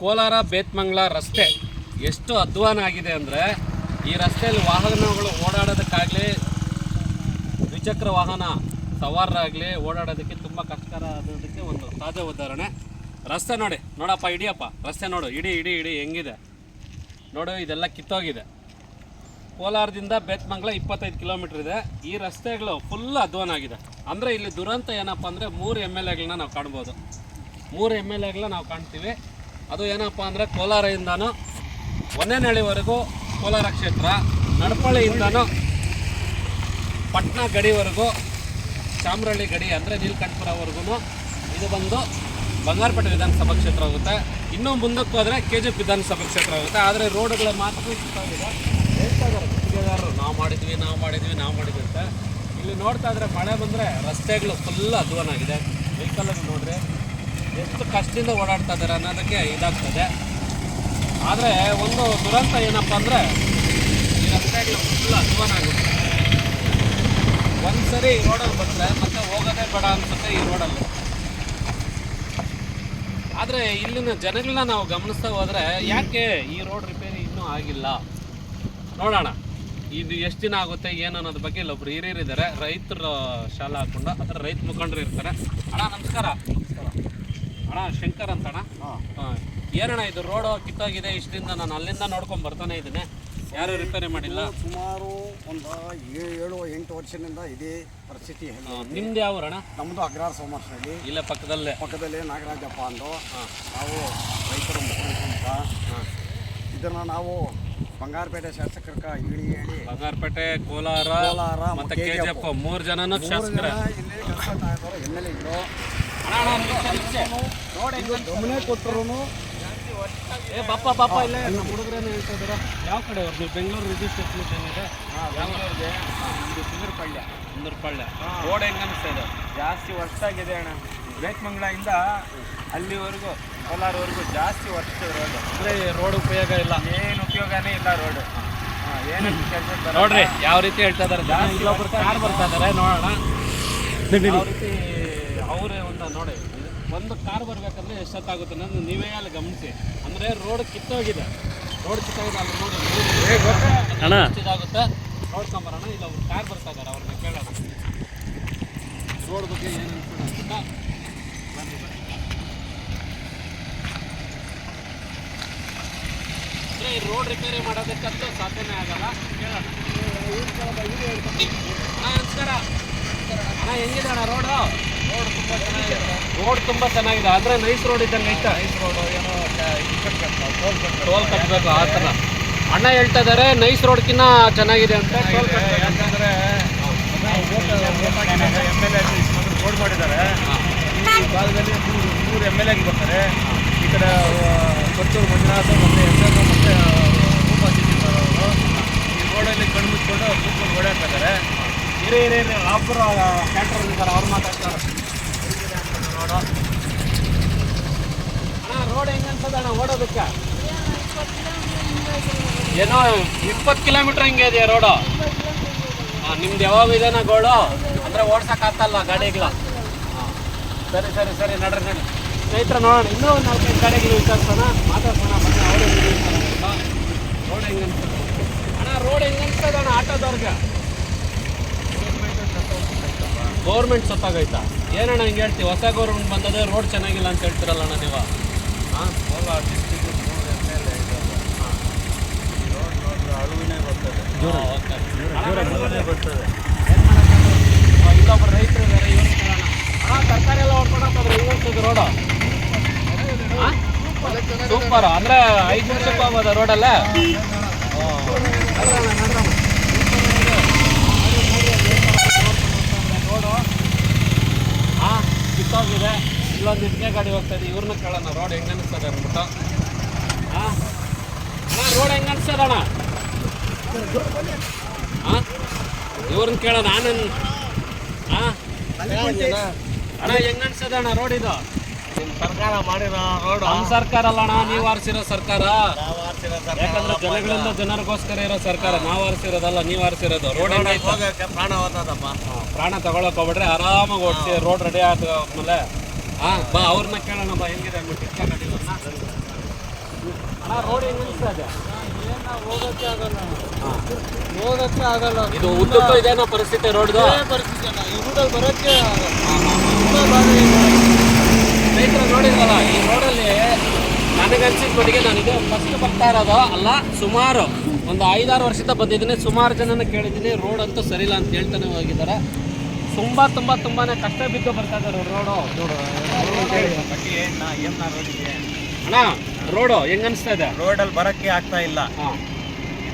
ಕೋಲಾರ, ಬೇತ್ಮಂಗ್ಲ ರಸ್ತೆ ಎಷ್ಟು ಅಧ್ವಾನ ಆಗಿದೆ ಅಂದರೆ ಈ ರಸ್ತೆಯಲ್ಲಿ ವಾಹನಗಳು ಓಡಾಡೋದಕ್ಕಾಗಲಿ, ದ್ವಿಚಕ್ರ ವಾಹನ ಸವಾರರಾಗಲಿ ಓಡಾಡೋದಕ್ಕೆ ತುಂಬ ಕಷ್ಟಕರ ಆಗೋದಕ್ಕೆ ಒಂದು ತಾಜಾ ಉದಾಹರಣೆ. ರಸ್ತೆ ನೋಡಿ, ನೋಡಪ್ಪ ಇಡಿಯಪ್ಪ ರಸ್ತೆ ನೋಡು ಇಡೀ ಇಡಿ ಇಡಿ ಹೆಂಗಿದೆ? ನೋಡು, ಇದೆಲ್ಲ ಕಿತ್ತೋಗಿದೆ. ಕೋಲಾರದಿಂದ ಬೇತ್ಮಂಗ್ಲ ಇಪ್ಪತ್ತೈದು ಕಿಲೋಮೀಟ್ರ್ ಇದೆ. ಈ ರಸ್ತೆಗಳು ಫುಲ್ ಅಧ್ವಾನ ಆಗಿದೆ ಅಂದರೆ ಇಲ್ಲಿ ದುರಂತ ಏನಪ್ಪ ಅಂದರೆ ಮೂರು ಎಂ ಎಲ್ ಎಗಳನ್ನ ನಾವು ಕಾಣ್ಬೋದು. ಮೂರು ಎಂ ಎಲ್ ಎಗಳನ್ನ ನಾವು ಕಾಣ್ತೀವಿ. ಅದು ಏನಪ್ಪ ಅಂದರೆ ಕೋಲಾರದಿಂದನೂ ಹೊನ್ನೆನಹಳ್ಳಿವರೆಗೂ ಕೋಲಾರ ಕ್ಷೇತ್ರ, ನಡಪಳ್ಳಿಯಿಂದನೂ ಪಟ್ನಾ ಗಡಿವರೆಗೂ ಚಾಮರಹಳ್ಳಿ ಗಡಿ ಅಂದರೆ ನೀಲಕಂಠಪುರವರೆಗೂ ಇದು ಬಂದು ಬಂಗಾರಪೇಟೆ ವಿಧಾನಸಭಾ ಕ್ಷೇತ್ರ ಆಗುತ್ತೆ ಇನ್ನೂ ಮುಂದಕ್ಕೆ ಹೋದರೆ ಕೆ ಜಿ ಎಫ್ ವಿಧಾನಸಭಾ ಕ್ಷೇತ್ರ ಆಗುತ್ತೆ ಆದರೆ ರೋಡ್ಗಳ ಮಾತ್ರ ಗುತ್ತಿಗೆದಾರರು, ನಾವು ಮಾಡಿದ್ವಿ ನಾವು ಮಾಡಿದ್ವಿ ನಾವು ಮಾಡಿದ್ವಿ ಅಂತ. ಇಲ್ಲಿ ನೋಡ್ತಾ ಇದ್ರೆ ಮಳೆ ಬಂದರೆ ರಸ್ತೆಗಳು ಫುಲ್ ಅಧ್ವಾನ ಆಗಿದೆ. ವೆಹಿಕಲ್ ನೋಡ್ರಿ. ಎಷ್ಟು ಕಷ್ಟದಿಂದ ಓಡಾಡ್ತಾ ಇದ್ದಾರೆ ಅನ್ನೋದಕ್ಕೆ ಇದಾಗ್ತದೆ. ಆದರೆ ಒಂದು ದುರಂತ ಏನಪ್ಪ ಅಂದರೆ ಈ ರಸ್ತೆಗಳು ಫುಲ್ ಅಧ್ವಾನ ಆಗುತ್ತೆ. ಒಂದ್ಸರಿ ಈ ರೋಡಲ್ಲಿ ಬಂದರೆ ಮತ್ತೆ ಹೋಗೋದೇ ಬೇಡ ಅನ್ಸುತ್ತೆ ಈ ರೋಡಲ್ಲಿ ಆದರೆ ಇಲ್ಲಿನ ಜನಗಳನ್ನ ನಾವು ಗಮನಿಸ್ತಾ ಹೋದರೆ ಯಾಕೆ ಈ ರೋಡ್ ರಿಪೇರಿ ಇನ್ನೂ ಆಗಿಲ್ಲ? ನೋಡೋಣ. ಇದು ಎಷ್ಟು ದಿನ ಆಗುತ್ತೆ, ಏನು ಅನ್ನೋದ್ರ ಬಗ್ಗೆ ಇಲ್ಲೊಬ್ರು ಹಿರಿಯರಿದ್ದಾರೆ. ರೈತರು ಶಾಲೆ ಹಾಕೊಂಡು ಅದರ ರೈತ ಮುಖಂಡರು ಇರ್ತಾರೆ. ಅಣ್ಣ, ನಮಸ್ಕಾರ. ಅಣ್ಣ ಶಂಕರ್ ಅಂತ ಅಣ್ಣ ಏನಣ್ಣ ಇದು? ರೋಡು ಕಿತ್ತೋಗಿದೆ ಇಷ್ಟರಿಂದ ನಾನು ಅಲ್ಲಿಂದ ನೋಡ್ಕೊಂಡು ಬರ್ತಾನೆ ಇದ್ದೀನಿ. ಯಾರು ರಿಪೇರಿ ಮಾಡಿಲ್ಲ? ಸುಮಾರು ಒಂದು ಏಳು ಎಂಟು ವರ್ಷದಿಂದ ಇದೇ ಪರಿಸ್ಥಿತಿ ನಿಮ್ದು ಯಾವ ಅಣ್ಣ ನಮ್ಮದು ಅಗ್ರಾರ್ ಸೋಮರ್ಸ್ನಲ್ಲಿ ಇಲ್ಲೇ ಪಕ್ಕದಲ್ಲೇ. ಪಕ್ಕದಲ್ಲೇ ನಾಗರಾಜಪ್ಪ ಅಂದು. ನಾವು ರೈತರು ಅಂತ. ಇದನ್ನು ನಾವು ಬಂಗಾರಪೇಟೆ ಶಾಸಕರ ಹೇಳಿ ಹೇಳಿ ಬಂಗಾರಪೇಟೆ ಕೋಲಾರ ಕೋಲಾರ ಮತ್ತೆ ಕೆ ಜಿ ಎಫ್ ಮೂರು ಶಾಸಕರ. ಜನ ಇಲ್ಲಿ ಕೆಲಸ ಇದ್ದಾರೆ ಎಂ ಎಲ್ ಎಗಳು. ರೋಡ್ ಗಮನ ಕೊಟ್ಟರು ಏ ಬಾಪ ಬಾಪ ಇಲ್ಲೇ ನಮ್ಮ ಹುಡುಗರೇನು ಹೇಳ್ತಾ ಇದಾರೆ ಯಾವ ಕಡೆ ಅವ್ರು? ನೀವು ಬೆಂಗಳೂರು ರಿಜಿಸ್ಟ್ರೇಷನ್ ಏನಿದೆ ಬೆಂಗಳೂರಿಗೆ. ಇದು ಸುಂದರಪಳ್ಯ. ಸುಂದರಪಳ್ಳಿ ರೋಡ್ ಹೆಂಗ ಅನಿಸ್ತಾ ಇದೆ? ಜಾಸ್ತಿ ವರ್ಷಾಗಿದೆ ಅಣ್ಣ. ಬೇತ್ಮಂಗ್ಲಿಂದ ಅಲ್ಲಿವರೆಗೂ ಕೋಲಾರವರೆಗೂ ಜಾಸ್ತಿ ವರ್ಷ ರೋಡ್ ಅಂದ್ರೆ ರೋಡ್ ಉಪಯೋಗ ಇಲ್ಲ. ಏನು ಉಪಯೋಗನೇ ಇಲ್ಲ ರೋಡ್. ಏನು ಕೆಲಸ ನೋಡ್ರಿ ಯಾವ ರೀತಿ ಹೇಳ್ತಾ ಇದಾರೆ ಜಾಸ್ತಿ ಇಲ್ಲೊಬ್ರು ಕಾರ್ ಬರ್ತಾ ಇದಾರೆ ನೋಡೋಣ. ಯಾವ ರೀತಿ ಅವರೇ ಒಂದು ನೋಡಿ ಒಂದು ಕಾರ್ ಬರಬೇಕಂದ್ರೆ ಎಷ್ಟೊತ್ತಾಗುತ್ತೆ ನಾನು ನೀವೇ ಅಲ್ಲಿ ಗಮನಿಸಿ. ಅಂದರೆ ರೋಡ್ ಕಿತ್ತೋಗಿದೆ. ರೋಡ್ ಕಿತ್ತೋಗಿದೆ ಅಲ್ಲಿ ನೋಡಿ ಅಣ್ಣ. ಇದಾಗುತ್ತೆ. ನೋಡ್ಕೊಂಬರೋಣ ಇಲ್ಲ ಅವ್ರು ಕಾರ್ ಬರ್ತಾ ಇದ್ದಾರೆ ಅವ್ರನ್ನ ಕೇಳೋಣ. ರೋಡ್ ಬಗ್ಗೆ ಏನು ಅನ್ಸೋಣ ಅಂತ ಬನ್ನಿ ಬನ್ನಿ. ಅಂದ್ರೆ ಈ ರೋಡ್ ರಿಪೇರಿ ಮಾಡೋದಕ್ಕಂತೂ ಸಾಧ್ಯನೇ ಆಗಲ್ಲ. ಕೇಳೋಣ. ಅಣ್ಣ ನಮಸ್ಕಾರ. ಅಣ್ಣ ಹೆಂಗಿದೆ ಅಣ್ಣ ರೋಡು ರೋಡ್ ತುಂಬ ಚೆನ್ನಾಗಿದೆ. ಅಂದರೆ ನೈಸ್ ರೋಡ್ ಇದ್ದಂಗೆ ಐತೆ. ನೈಸ್ ರೋಡು ಏನೋ ಟೋಲ್ ಕಟ್ಟಬೇಕು ಆ ಥರ. ಅಣ್ಣ ಹೇಳ್ತಾ ಇದಾರೆ ನೈಸ್ ರೋಡ್ಕಿನ್ನ ಚೆನ್ನಾಗಿದೆ ಅಂತ. ಟೋಲ್ ಯಾಕಂದ್ರೆ ಎಂ ಎಲ್ ಎ ರೋಡ್ ಮಾಡಿದ್ದಾರೆ. ಈ ಭಾಗದಲ್ಲಿ ಮೂರು ಮೂರು ಎಂ ಎಲ್ ಎಗೆ ಬರ್ತಾರೆ. ಈ ಕಡೆ ಕೊಟ್ಟೂರು ಮಂಜುನಾಥ ಮತ್ತು ಎಂ ಎಲ್ ಮತ್ತು ರೂಪ ಅವರು ಈ ರೋಡಲ್ಲಿ ಕಣ್ಣು ಮುಚ್ಕೊಂಡು ಕೂತ್ಕೊಂಡು ಓಡಾಡ್ತಾ ಇದ್ದಾರೆ. ಹಿರಿಯ ಹಿರಿಯ ಒಬ್ಬರು ಕ್ಯಾಂಟರ್ ಇದ್ದಾರೆ, ಅವ್ರು ಮಾತಾಡ್ತಾರೆ. ರೋಡು ಅಣ್ಣ ರೋಡ್ ಹೆಂಗೆ ಅನ್ಸೋದಣ್ಣ ಓಡೋದಕ್ಕೆ? ಏನೋ ಇಪ್ಪತ್ತು ಕಿಲೋಮೀಟ್ರ್ ಹಿಂಗೆ ಇದೆಯಾ ರೋಡು ನಿಮ್ದು ಯಾವಾಗ ಇದೇನಾ ಗೋಡು ಅಂದರೆ ಓಡ್ಸೋಕ್ಕಾಗ್ತಲ್ಲ ಗಾಡಿಗಳು? ಸರಿ ಸರಿ ಸರಿ, ನಡ್ರಿ ನಡ್ರಿ. ಸ್ನೇಹಿತರೆ, ನೋಡೋಣ, ಇನ್ನೂ ಒಂದು ನಾಲ್ಕೈದು ಗಾಡಿಗಳು ವಿಚಾರಿಸೋಣ. ಮಾತಾಡ್ಸೋಣ, ಮತ್ತೆ ಅವರು ರೋಡ್ ಹೆಂಗೆ ಅನ್ಸುತ್ತೆ? ಅಣ್ಣ ರೋಡ್ ಹೆಂಗೆ ಅನ್ಸ್ತದಣ್ಣ ಆಟೋದವ್ರಿಗೆ? ಗೌರ್ಮೆಂಟ್ ಸತ್ತಾಗೈತಾ ಏನಣ್ಣ ಹಿಂಗೆ ಹೇಳ್ತೀವಿ ಹೊಸ ಗೌರ್ಮೆಂಟ್ ಬಂದದೆ ರೋಡ್ ಚೆನ್ನಾಗಿಲ್ಲ ಅಂತ ಹೇಳ್ತಿರಲ್ಲ ಅಣ್ಣ ನೀವು? ಹಾಂ ಕೋಲಾರ ಡಿಸ್ಟಿಕ್ ಮೂರು M L A road road ಅಳುವಿನೇ ಬರ್ತದೆ. ಅಳುವಿನೇ ಬರ್ತದೆ. ಇಲ್ಲೊಬ್ಬರು ರೈತರು ಇದ್ದಾರೆ ಇವ್ರು ಕೇಳೋಣ ಅಣ್ಣ. ತರಕಾರಿ ಎಲ್ಲ ಹೊಡ್ಕೊಂಡು ಹೋಗ್ತದ್ರೆ ಇವತ್ತು ರೋಡು? ಸೂಪರ್. ಅಂದರೆ ಐದು ನಿಮಿಷಕ್ಕೆ ರೋಡಲ್ಲ? ರೋಡಲ್ಲೇ ರೋಡು ಹಾಂ ಕಿತ್ತೋಗಿದೆ ಇಲ್ಲೊಂದು ಇಟ್ಕೆ ಗಾಡಿ ಹೋಗ್ತಾ ಇದೆ. ಇವ್ರನ್ನ ಕೇಳೋಣ. ರೋಡ್ ಹೆಂಗೆ ಅನಿಸ್ತದೆ ಅಂದ್ಬಿಟ್ಟು. ಹಾಂ? ಅಣ್ಣ ರೋಡ್ ಹೆಂಗೆ ಅನಿಸ್ತದ ಅಣ್ಣ? ಹಾಂ? ಇವ್ರನ್ನ ಕೇಳೋಣ. ನಾನು ಹಾಂ? ಅಣ್ಣ ಹೆಂಗೆ ಅನ್ಸದ ಅಣ್ಣ ರೋಡ್ ಇದು? ಸರ್ಕಾರ ಮಾಡಿರೋ ರೋಡ್ ನಮ್ಮ ಸರ್ಕಾರ ಅಲ್ಲ ಅಣ್ಣ. ನೀವು ಆರಿಸಿರೋ ಸರ್ಕಾರ. ಯಾಕಂದ್ರೆ ಜನಗಳಿಂದ ಜನರಿಗೋಸ್ಕರ ಇರೋ ಸರ್ಕಾರ ನಾವು ಆರಿಸಿರೋದಲ್ಲ ನೀವು ಆರಿಸಿರೋದು ರೋಡ್ ಹೋಗಕ್ಕೆ ಪ್ರಾಣ ಪ್ರಾಣ ತಗೊಳಕ್ ಹೋಗ್ಬಿಟ್ರೆ ಆರಾಮಾಗಿ ಓಡಿಸಿ ರೋಡ್ ರೆಡಿ ಆದ್ಮೇಲೆ ಹಾ ಬಾ ಅವ್ರನ್ನ ಕೇಳೋಣ ಬಾ ಹೆಂಗಿದೆ ಅಂದ್ಬಿಟ್ಟು ಅಣ್ಣ ರೋಡ್ ಹೆಂಗ್ ಅನಿಸ್ತಾ ಇದೆ? ಹೋಗಕ್ಕೆ ಆಗಲ್ಲ ಹೋಗಕ್ಕೆ ಆಗಲ್ಲ. ಇದು ಉದ್ದಕ್ಕೂ ಇದೇನೋ ಪರಿಸ್ಥಿತಿ ರೋಡ್ದು ಪರಿಸ್ಥಿತಿ ಅಣ್ಣ. ಈ ರೂಟಲ್ಲಿ ಬರೋಕ್ಕೆ ಆಗಲ್ಲ. ರೈತರು ನೋಡಿದ್ರಲ್ಲ ಈ ರೋಡಲ್ಲಿ ನನಗನ್ಸಿದ ಮಟ್ಟಿಗೆ ನನಗೆ ಫಸ್ಟ್ ಬರ್ತಾ ಇರೋದು ಅಲ್ಲ ಸುಮಾರು ಒಂದು ಐದಾರು ವರ್ಷದ ಬಂದಿದ್ದೀನಿ. ಸುಮಾರು ಜನನ ಕೇಳಿದ್ದೀನಿ. ರೋಡ್ ಅಂತೂ ಸರಿಯಿಲ್ಲ ಅಂತ ಹೇಳ್ತಾನೆ ಹೋಗಿದ್ದಾರೆ. ತುಂಬ ತುಂಬ ತುಂಬಾ ಕಷ್ಟ ಬಿದ್ದು ಬರ್ತಾ ಇದ್ದಾರೆ ರೋಡು. ಅಣ್ಣ ರೋಡು ಹೆಂಗ್ ಅನಿಸ್ತಾ ಇದೆ? ರೋಡಲ್ಲಿ ಬರಕ್ಕೆ ಆಗ್ತಾ ಇಲ್ಲ.